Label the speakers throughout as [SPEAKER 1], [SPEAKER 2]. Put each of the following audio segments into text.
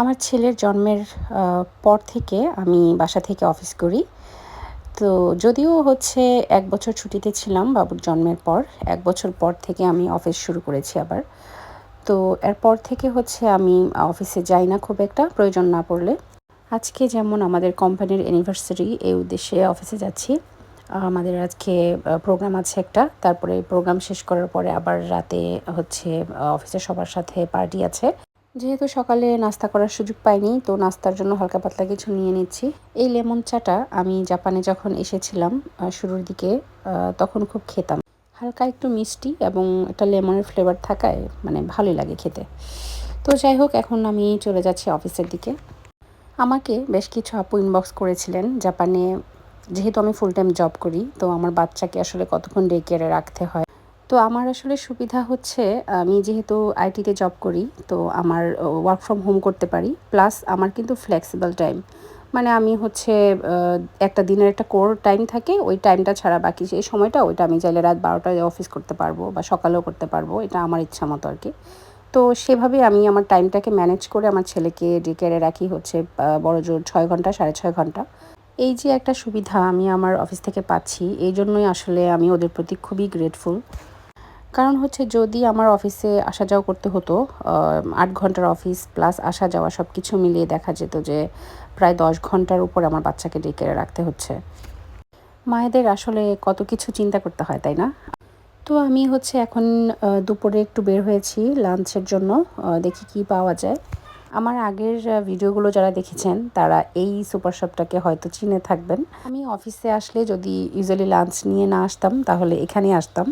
[SPEAKER 1] আমার ছেলের জন্মের পর থেকে আমি বাসা থেকে অফিস করি। তো যদিও হচ্ছে এক বছর ছুটিতে ছিলাম বাবুর জন্মের পর, এক বছর পর থেকে আমি অফিস শুরু করেছি আবার। তো এরপর থেকে হচ্ছে আমি অফিসে যাই না খুব একটা, প্রয়োজন না পড়লে। আজকে যেমন আমাদের কোম্পানির অ্যানিভার্সারি এই উদ্দেশ্যে অফিসে যাচ্ছি। আমাদের আজকে প্রোগ্রাম আছে একটা, তারপরে প্রোগ্রাম শেষ করার পরে আবার রাতে হচ্ছে অফিসের সবার সাথে পার্টি আছে। যেহেতু সকালে নাস্তা করার সুযোগ পাইনি, তো নাস্তার জন্য হালকা পাতলা কিছু নিয়ে নিচ্ছি। এই লেমন চাটা আমি জাপানে যখন এসেছিলাম শুরুর দিকে তখন খুব খেতাম। হালকা একটু মিষ্টি এবং একটা লেমনের ফ্লেভার থাকায় মানে ভালোই লাগে খেতে। তো যাই হোক, এখন আমি চলে যাচ্ছি অফিসের দিকে। আমাকে বেশ কিছু আপু ইনবক্স করেছিলেন জাপানে। যেহেতু আমি ফুল টাইম জব করি, তো আমার বাচ্চাকে আসলে কতক্ষণ ডে কেয়ারে রাখতে হয় তো আমার আসলে সুবিধা হচ্ছে, আমি যেহেতু আইটিতে জব করি, তো আমার ওয়ার্ক ফ্রম হোম করতে পারি। প্লাস আমার কিন্তু ফ্লেক্সিবল টাইম মানে আমি হচ্ছে একটা দিনের একটা কোর টাইম থাকে, ওই টাইমটা ছাড়া বাকি যে সময়টা, ওইটা আমি চাইলে রাত বারোটায় অফিস করতে পারব বা সকালেও করতে পারব, এটা আমার ইচ্ছা মতো আর কি তো সেভাবে আমি আমার টাইমটাকে ম্যানেজ করে আমার ছেলেকে ডে কেয়ারে রাখি হচ্ছে বড় জোর ছয় ঘণ্টা, সাড়ে ছয় ঘণ্টা। এই যে একটা সুবিধা আমি আমার অফিস থেকে পাচ্ছি, এই জন্যই আসলে আমি ওদের প্রতি খুবই গ্রেটফুল কারণ হচ্ছে যদি আমার অফিসে আসা যাওয়া করতে হতো আট ঘণ্টার অফিস প্লাস আসা যাওয়া সব কিছু মিলিয়ে দেখা যেত যে প্রায় দশ ঘণ্টার উপর আমার বাচ্চাকে ডেকে রাখতে হচ্ছে। মায়েদের আসলে কত কিছু চিন্তা করতে হয়, তাই না? তো আমি হচ্ছে এখন দুপুরে একটু বের হয়েছি লাঞ্চের জন্য দেখি কি পাওয়া যায়। আমার আগের ভিডিওগুলো যারা দেখেছেন, তারা এই সুপার শপটাকে হয়তো চিনে থাকবেন। আমি অফিসে আসলে যদি ইউজুয়ালি লাঞ্চ নিয়ে না আসতাম, তাহলে এখানে আসতাম।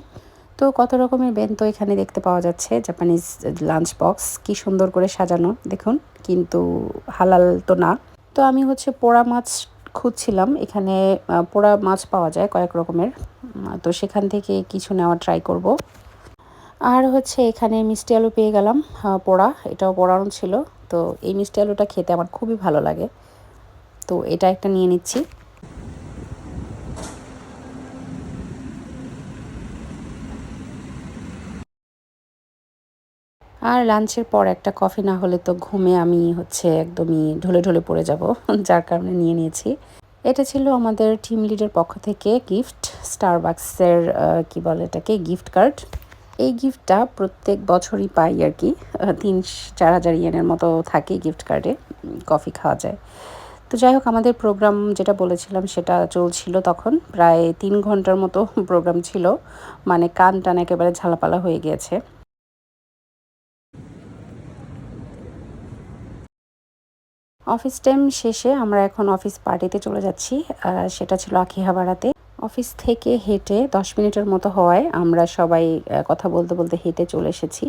[SPEAKER 1] তো কত রকমের বেন্তো এখানে দেখতে পাওয়া যাচ্ছে জাপানিজ লাঞ্চ বক্স কি সুন্দর করে সাজানো, দেখুন, কিন্তু হালাল তো না। তো আমি হচ্ছে পোড়া মাছ খুঁজছিলাম, এখানে পোড়া মাছ পাওয়া যায় কয়েক রকমের তো সেখান থেকে কিছু নেওয়ার ট্রাই করব। আর হচ্ছে এখানে মিষ্টি আলু পেয়ে গেলাম পোড়া, এটাও পোড়ানো ছিল, তো এই মিষ্টি আলুটা খেতে আমার খুবই ভালো লাগে। তো এটা একটা নিয়ে নিচ্ছি। আর লাঞ্চের পর একটা কফি না হলে তো ঘুমে আমি হচ্ছে একদমই ঢলে ঢলে পড়ে যাব, যার কারণে নিয়ে নিয়েছি। এটা ছিল আমাদের টিম লিডের পক্ষ থেকে গিফট স্টারবাক্সের কি বলে এটাকে গিফট কার্ড এই গিফটটা প্রত্যেক বছরই পাই আর কি তিন, চার হাজার ইয়েনের মতো থাকে গিফট কার্ডে কফি খাওয়া যায়। তো যাই হোক, আমাদের প্রোগ্রাম যেটা বলেছিলাম সেটা চলছিল তখন, প্রায় তিন ঘণ্টার মতো প্রোগ্রাম ছিল। মানে কান টান একেবারে ঝালাপালা হয়ে গিয়েছে। অফিস টাইম শেষে আমরা এখন অফিস পার্টিতে চলে যাচ্ছি। সেটা ছিল আখিহাবাড়াতে অফিস থেকে হেঁটে দশ মিনিটের মতো হওয়ায় আমরা সবাই কথা বলতে বলতে হেঁটে চলে এসেছি।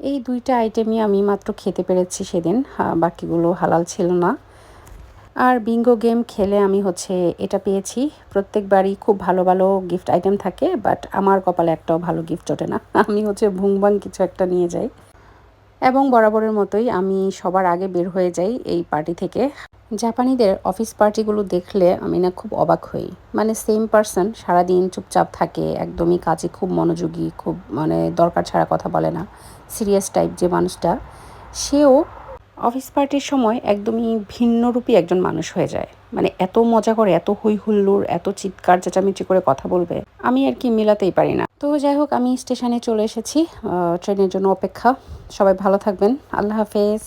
[SPEAKER 1] এই দুইটা আইটেমই আমি মাত্র খেতে পেরেছি সেদিন। বাকিগুলো হালাল ছিল না। আর বিঙ্গো গেম খেলে আমি হচ্ছে এটা পেয়েছি। প্রত্যেকবারই খুব ভালো ভালো গিফট আইটেম থাকে বাট আমার কপালে একটাও ভালো গিফট ওঠে না। আমি হচ্ছে ভুংবাং কিছু একটা নিয়ে যাই। এবং বরাবরের মতোই আমি সবার আগে বের হয়ে যাই এই পার্টি থেকে। জাপানিদের অফিস পার্টিগুলো দেখলে আমি না খুব অবাক হই। মানে সেম পার্সন সারাদিন চুপচাপ থাকে, একদমই কাজে খুব মনোযোগী, খুব মানে দরকার ছাড়া কথা বলে না। সিরিয়াস টাইপ যে মানুষটা, সেও অফিস পার্টির সময় একদমই ভিন্নরূপী একজন মানুষ হয়ে যায়। মানে এত মজা করে, এত হই হুল্লোড় এত চিৎকার, চেঁচামেচি করে কথা বলবে, আমি আর কি মিলাতেই পারি না। তো যাই হোক, আমি স্টেশনে চলে এসেছি ট্রেনের জন্য অপেক্ষা। সবাই ভালো থাকবেন। আল্লাহ হাফেজ।